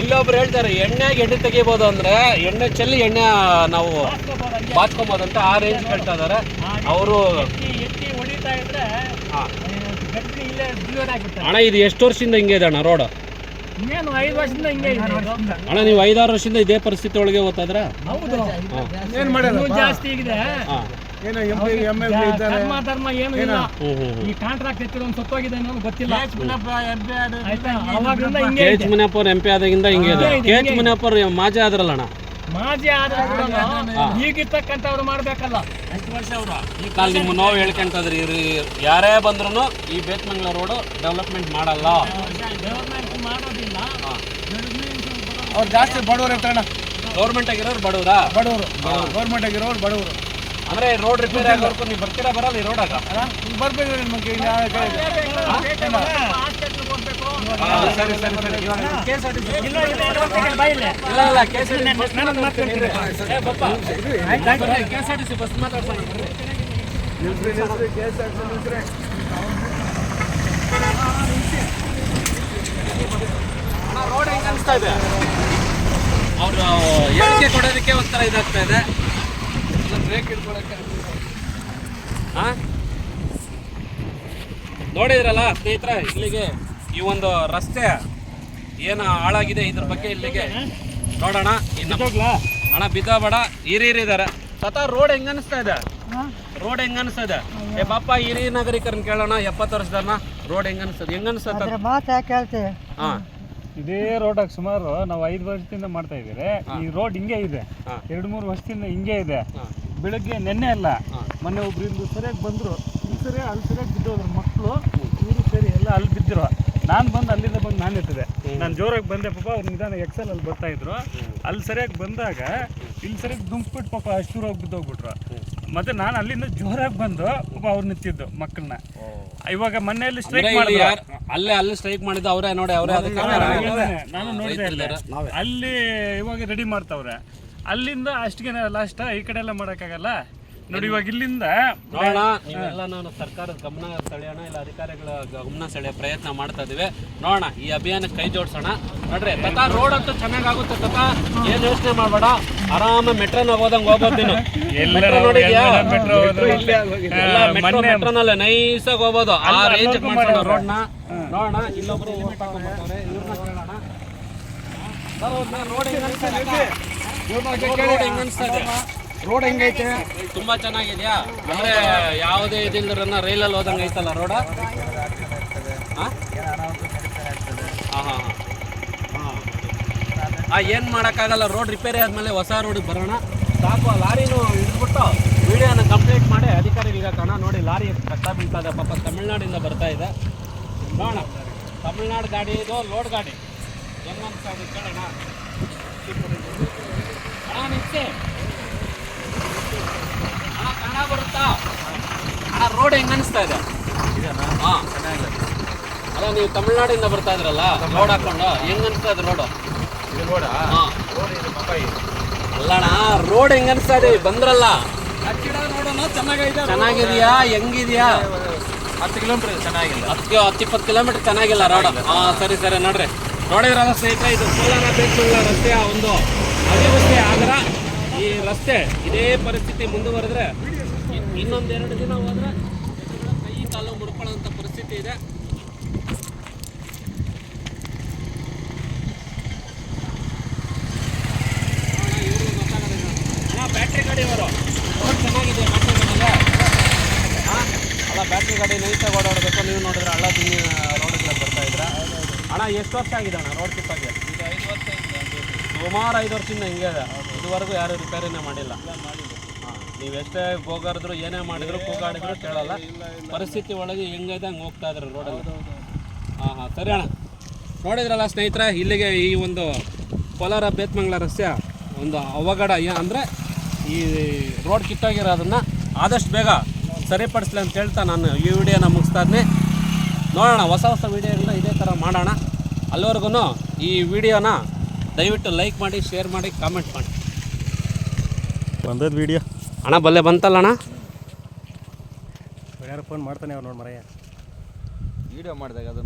ಇಲ್ಲೊಬ್ರು ಹೇಳ್ತಾರೆ ಎಣ್ಣೆಗೆ ಎಣ್ಣೆ ತೆಗಿಬೋದು ಅಂದ್ರೆ ಎಣ್ಣೆ ಚೆಲ್ಲಿ ಎಣ್ಣೆ ನಾವು ಬಾಚ್ಕೊಬೋದು ಅಂತ ಆ ರೇಂಜ್ ಹೇಳ್ತಾ ಇದಾರೆ ಅವರು ಅಣ್ಣ ಇದು ಎಷ್ಟು ವರ್ಷದಿಂದ ಹಿಂಗೆ ಇದೆ ಅಣ್ಣ ರೋಡ್ ಅಣ್ಣ ನೀವು ಐದಾರು ವರ್ಷದಿಂದ ಇದೇ ಪರಿಸ್ಥಿತಿ ಒಳಗೆ ಹೋಗ್ತಾ ಇದ್ರೆ ಜಾಸ್ತಿ ಏನೋ ಎಂ ಪಿ ಎಂ ಎಲ್ ಇದ್ದಾರೆ. ಕರ್ಮ ಧರ್ಮ ಏನು ಇಲ್ಲ. ಹ್ಞೂ ಹ್ಞೂ ಹ್ಞೂ ಈ ಕಾಂಟ್ರಾಕ್ಟ್ ಎತ್ತಿರೋ ಒಂದು ಸತ್ತೋಗಿದೆ ಅನ್ನೋದು ಗೊತ್ತಿಲ್ಲ. ಆಯ್ತಾ? ಅವಾಗಿಂದ ಹಿಂಗೆ ಕೆ ಇದೆ ಎಚ್ ಮುನಿಯಪ್ಪ ಅವ್ರ ಎಂ ಪಿ ಆದಾಗಿಂದ ಹಿಂಗೆ ಇದೆ ಕೆ ಎಚ್ ಮುನಿಯಪ್ಪ ಅವ್ರು ಮಾಜಿ ಆದ್ರಲ್ಲ. ಅಣ್ಣ ಮಾಜಿ ಆದ್ರೆ ಈಗಿರ್ತಕ್ಕಂಥವ್ರು ಮಾಡ್ಬೇಕಲ್ಲ. ಎಷ್ಟು ವರ್ಷ ಅವರು. ಈ ಕಾಲ ನಿಮ್ಮ ನೋವು ಹೇಳ್ಕೊಂತದ್ರಿ ಇವ್ರು ಯಾರೇ ಬಂದ್ರು ಈ ಬೇತ್ಮಂಗ್ಲ ರೋಡು ಡೆವಲಪ್ಮೆಂಟ್ ಮಾಡಲ್ಲ. ಡೆವಲಪ್ಮೆಂಟ್ ಮಾಡೋದಿಲ್ಲ. ಅವ್ರು ಜಾಸ್ತಿ ಬಡವರು ಇರ್ತಾರಣ್ಣ. ಗೌರ್ಮೆಂಟ್ ಆಗಿರೋರು ಬಡವರ? ಬಡವರು. ಗೌರ್ಮೆಂಟ್ ಆಗಿರೋರು ಬಡವರು. ಅಂದ್ರೆ ರೋಡ್ ರಿಪೇರ್ ಆಗೋರ್ಗು ನೀವು ಬರ್ತೀರಾ ಬರಲ್ಲ ಈ ರೋಡಾಗ ಬರ್ಬೇಕು ನಿಮಗೆ ಸರಿ ಸರಿ ಸರಿ ಇಲ್ಲ ಇಲ್ಲ K S R T C bus ಮಾತಾಡ್ಸೋಣ. ರೋಡ್ ಹೆಂಗ್ ಅನಿಸ್ತಾ ಇದೆ ಅವರು ಹೇಳಿಕೆ ಕೊಡೋದಕ್ಕೆ ಒಂಥರ ಇದಾಗ್ತಾ ಇದೆ ಹಾ ನೋಡಿದ್ರಲ್ಲ ಸ್ನೇಹಿತರೆ ಇಲ್ಲಿಗೆ ಈ ಒಂದು ರಸ್ತೆ ಏನು ಹಾಳಾಗಿದೆ ಇದ್ರ ಬಗ್ಗೆ ಇಲ್ಲಿಗೆ ನೋಡೋಣ. ಇನ್ನು ಅಣ್ಣ ಬಿದ್ದಬೇಡ ಹಿರಿಯರಿದ್ದಾರೆ. ಸತ ರೋಡ್ ಹೆಂಗ ಅನಿಸ್ತಾ ಇದೆ? ರೋಡ್ ಹೆಂಗ ಅನಿಸ್ತಾ ಇದೆ? ಏ ಪಾಪ ಹಿರಿಯ ನಾಗರಿಕರನ್ನ ಕೇಳೋಣ. ಎಪ್ಪತ್ತು ವರ್ಷದನ್ನ ರೋಡ್ ಹೆಂಗ ಅನಿಸ್ತದೆ? ಹೆಂಗ ಅನಿಸ್ತದೆ ಮಾತು ಯಾಕೆ ಹೇಳ್ತೀವಿ ಹಾ. ಇದೇ ರೋಡಾಗಿ ಸುಮಾರು ನಾವು ಐದು ವರ್ಷದಿಂದ ಮಾಡ್ತಾ ಇದ್ದೀರಿ. ಈ ರೋಡ್ ಹಿಂಗೆ ಇದೆ. ಹಾ. ಎರಡು ಮೂರು ವರ್ಷದಿಂದ ಹಿಂಗೆ ಇದೆ. ಹಾ. ಬೆಳಗ್ಗೆ ನೆನ್ನೆ ಅಲ್ಲ. ಮೊನ್ನೆ ಒಬ್ರು ಇಲ್ಲಿ ಸರಿಯಾಗಿ ಬಂದ್ರು. ಈ ಸರಿ ಅಲ್ಲಿ ಸರಿಯಾಗಿ ಬಿದ್ದೋದ್ರ ಮಕ್ಕಳು ಇವರು ಸೇರಿ ಎಲ್ಲ ಅಲ್ಲಿ ಬಿದ್ದಿರೋ. ನಾನು ಬಂದು ಅಲ್ಲಿಂದ ಬಂದು ನಾನು ಎತ್ತಿದೆ. ನಾನು ಜೋರಾಗಿ ಬಂದೆ ಪಾಪ ಅವ್ರು ನಿಧಾನ ಎಕ್ಸಲ್ ಅಲ್ಲಿ ಬರ್ತಾ ಇದ್ರು. ಅಲ್ಲಿ ಸರಿಯಾಗಿ ಬಂದಾಗ ಇಲ್ಲಿ ಸರಿಯಾಗಿ ದುಂಪ್ಬಿಟ್ಟು ಪಾಪ ಅಷ್ಟು ಹೋಗಿ ಬಿದ್ದೋಗ್ಬಿಟ್ರು. ಮತ್ತೆ ನಾನು ಅಲ್ಲಿಂದ ಜೋರಾಗಿ ಬಂದು ಪಾಪ ಅವ್ರು ನಿಂತಿದ್ದು ಮಕ್ಕಳನ್ನ ಇವಾಗ ಮನೆಯಲ್ಲಿ ಸ್ಟ್ರೈಕ್ ಮಾಡಿದ್ರು. ಅಲ್ಲೇ ಅಲ್ಲಿ ಸ್ಟ್ರೈಕ್ ಮಾಡಿದ ಅವರೇ ನೋಡಿ ಅವರೇ ಅದಕ್ಕೆ ನಾನು ನೋಡಿದೆ. ಅಲ್ಲಿ. ಇವಾಗ ರೆಡಿ ಮಾಡ್ತಾವ್ರೆ. ಅಲ್ಲಿಂದ ಅಷ್ಟಿಗೆ ಲಾಸ್ಟ್ ಈ ಕಡೆ ಎಲ್ಲ ಮಾಡೋಕ್ಕಾಗಲ್ಲ? ನೋಡಿ ಇವಾಗ ಇಲ್ಲಿಂದ ನೋಡೋಣ ನೀವೆಲ್ಲ ನಾನು ಸರ್ಕಾರದ ಗಮನ ಸೆಳೆಯೋಣ ಇಲ್ಲ ಅಧಿಕಾರಿಗಳ ಗಮನ ಸೆಳೆಯೋ ಪ್ರಯತ್ನ ಮಾಡ್ತಾ ಇದೀವಿ ನೋಡೋಣ ಈ ಅಭಿಯಾನಕ್ಕೆ ಕೈ ಜೋಡಿಸೋಣ. ನೋಡ್ರಿ ತತಾ ರೋಡ್ ಅಂತೂ ಚೆನ್ನಾಗಾಗುತ್ತೆ ತತಾ. ಏನ್ ಯೋಚನೆ ಮಾಡಬೇಡ ಆರಾಮ ಮೆಟ್ರೋನ ಹೋದಂಗೆ ಹೋಗ್ಬೋದು ನೀನು. ಮೆಟ್ರೋ ಮೆಟ್ರೋನಲ್ಲೇ ನೈಸಾಗಿ ಹೋಗ್ಬೋದು. ಆ ರೇಂಜ್ ಮಾಡೋಣ. ರೋಡ್ನ ನೋಡೋಣ ಇಲ್ಲೊಬ್ರು ರೋಡ್? ರೋಡ್ ಹೆಂಗ್ ರೋಡ್ ಹೆಂಗೈತೆ ತುಂಬಾ ಚೆನ್ನಾಗಿದ್ಯಾ? ಅಂದ್ರೆ ಯಾವುದೇ ಇದಿಲ್ದ್ರನ್ನ ರೈಲಲ್ಲಿ ಹೋದಂಗೆ ಐತಲ್ಲ ರೋಡ ಆ? ಏನು ಮಾಡೋಕ್ಕಾಗಲ್ಲ ರೋಡ್ ರಿಪೇರಿ ಆದಮೇಲೆ ಹೊಸ ರೋಡಿಗೆ ಬರೋಣ. ಸಾಕು ಆ ಲಾರಿನೂ ಹಿಡಿದ್ಬಿಟ್ಟು ವಿಡಿಯೋನ ಕಂಪ್ಲೀಟ್ ಮಾಡಿ ಅಧಿಕಾರಿಗಳಿಗೆ ಹಾಕೋಣ ನೋಡಿ ಲಾರಿ ಕಷ್ಟ ಬೀಳ್ತದೆ ಪಾಪ ತಮಿಳ್ನಾಡಿಂದ ಬರ್ತಾ ಇದೆ. ನೋಡೋಣ. ತಮಿಳ್ನಾಡು ಗಾಡಿ ಇದು ಲೋಡ್ ಗಾಡಿ. ಜನ್ಮ ಅನ್ಸ್ತಾ ಇದೆ ಕೇಳೋಣ. ನಿಲ್ಸಿ ಅಣ್ಣ ಕನ್ನಡ ಬರುತ್ತಾ? ಅಣ್ಣ ರೋಡ್ ಹೆಂಗ್ ಅನಿಸ್ತಾ ಇದೆ? ಚೆನ್ನಾಗಿದೆ. ಅಲ್ಲ ನೀವು ತಮಿಳ್ನಾಡಿಂದ ಬರ್ತಾ ಇದ್ರಲ್ಲ ರೋಡ್ ಹಾಕೊಂಡು ಹೆಂಗ್ ಅನಿಸ್ತಾ ಇದೆ ರೋಡು? ಹಾ. ಅಲ್ಲಣ್ಣ ರೋಡ್ ಹೆಂಗ್ ಅನಿಸ್ತಾ ಇದೆ? ಬಂದ್ರಲ್ಲ. ಚೆನ್ನಾಗಿದ್ಯಾ? ಹೆಂಗಿದ್ಯಾ? ಹತ್ತು ಕಿಲೋಮೀಟರ್ ಚೆನ್ನಾಗಿಲ್ಲ. ಹತ್ತು ಹತ್ತು ಇಪ್ಪತ್ತು ಕಿಲೋಮೀಟರ್ ಚೆನ್ನಾಗಿಲ್ಲ ರೋಡ್ ಹಾ ಸರಿ ಸರಿ ನೋಡ್ರಿ. ನೋಡಿದ್ರಲ್ಲ ಸ್ನೇಹಿತರೆ, ಇದು ಕೋಲಾರ ಬೆಂಗಳೂರಿನ ರಸ್ತೆಯ ಒಂದು ಅಭಿವೃದ್ಧಿ ಆದ್ರ ಈ ರಸ್ತೆ ಇದೇ ಪರಿಸ್ಥಿತಿ ಮುಂದುವರೆದ್ರೆ ಇನ್- ಇನ್ನೊಂದೆರಡು ದಿನ ಹೋದ್ರೆ ಕೈ ಕಾಲು ಮುಡ್ಕೊಳ್ಳೋಂಥ ಪರಿಸ್ಥಿತಿ ಇದೆ. ಬ್ಯಾಟ್ರಿ ಗಾಡಿ ಇವರು. ಚೆನ್ನಾಗಿದೆ ಅಲ್ಲ, ಬ್ಯಾಟ್ರಿ ಗಾಡಿ ನೈಸಾಗಿ ಓಡಾಡಬೇಕು ನೀವು ನೋಡಿದ್ರೆ ಹಳ್ಳ ದಿನ ರೋಡ್ಗಳ ಬರ್ತಾ ಇದ್ರ ಅಣ್ಣ ಎಷ್ಟು ವರ್ಷ ಆಗಿದೆ ಅಣ್ಣ ರೋಡ್ ಕಿತ್ತಾಗಿ ಇದು ಐದು ವರ್ಷ ಸುಮಾರು ಐದು ವರ್ಷದಿಂದ ಹಿಂಗೆ ಇದೆ. ಇದುವರೆಗೂ ಯಾರು ರಿಪೇರಿನೇ ಮಾಡಿಲ್ಲ? ಹಾಂ ನೀವು ಎಷ್ಟೇ ಹೋಗಾರಿದ್ರು ಏನೇ ಮಾಡಿದ್ರು ಕೂಗಾಡಿದ್ರು ಕೇಳಲ್ಲ. ಪರಿಸ್ಥಿತಿ ಒಳಗೆ ಹೆಂಗೈತೆ ಹಂಗೆ ಹೋಗ್ತಾ ಇದ್ರು ರೋಡಲ್ಲಿ ಹಾಂ ಹಾಂ ಸರಿ ಅಣ್ಣ. ನೋಡಿದ್ರಲ್ಲ ಸ್ನೇಹಿತರೆ ಇಲ್ಲಿಗೆ ಈ ಒಂದು ಕೋಲಾರ ಬೇತ್ಮಂಗ್ಲ ರಸ್ತೆ ಒಂದು ಅವಘಡ ಏ ಅಂದರೆ ಈ ರೋಡ್ ಕಿತ್ತೋಗಿರೋದನ್ನು ಆದಷ್ಟು ಬೇಗ ಸರಿಪಡಿಸ್ಲಿ ಅಂತ ಹೇಳ್ತಾ ನಾನು ಈ ವಿಡಿಯೋನ ಮುಗಿಸ್ತಾ ಇದ್ದೀನಿ ನೋಡೋಣ ಹೊಸ ಹೊಸ ವಿಡಿಯೋಗಳನ್ನ ಇದೇ ಥರ ಮಾಡೋಣ. ಅಲ್ಲಿವರೆಗೂ ಈ ವಿಡಿಯೋನ ದಯವಿಟ್ಟು ಲೈಕ್ ಮಾಡಿ ಶೇರ್ ಮಾಡಿ ಕಾಮೆಂಟ್ ಮಾಡಿ. ಬಂದದ ವಿಡಿಯೋ. ಅಣ್ಣ ಬಲ್ಲೆ ಬಂತಲ್ಲ ಅಣ್ಣ? ಯಾರು ಫೋನ್ ಮಾಡ್ತಾನೆ ಅವ್ರು ನೋಡಿ ಮರೆಯ ವಿಡಿಯೋ ಮಾಡಿದಾಗ ಅದು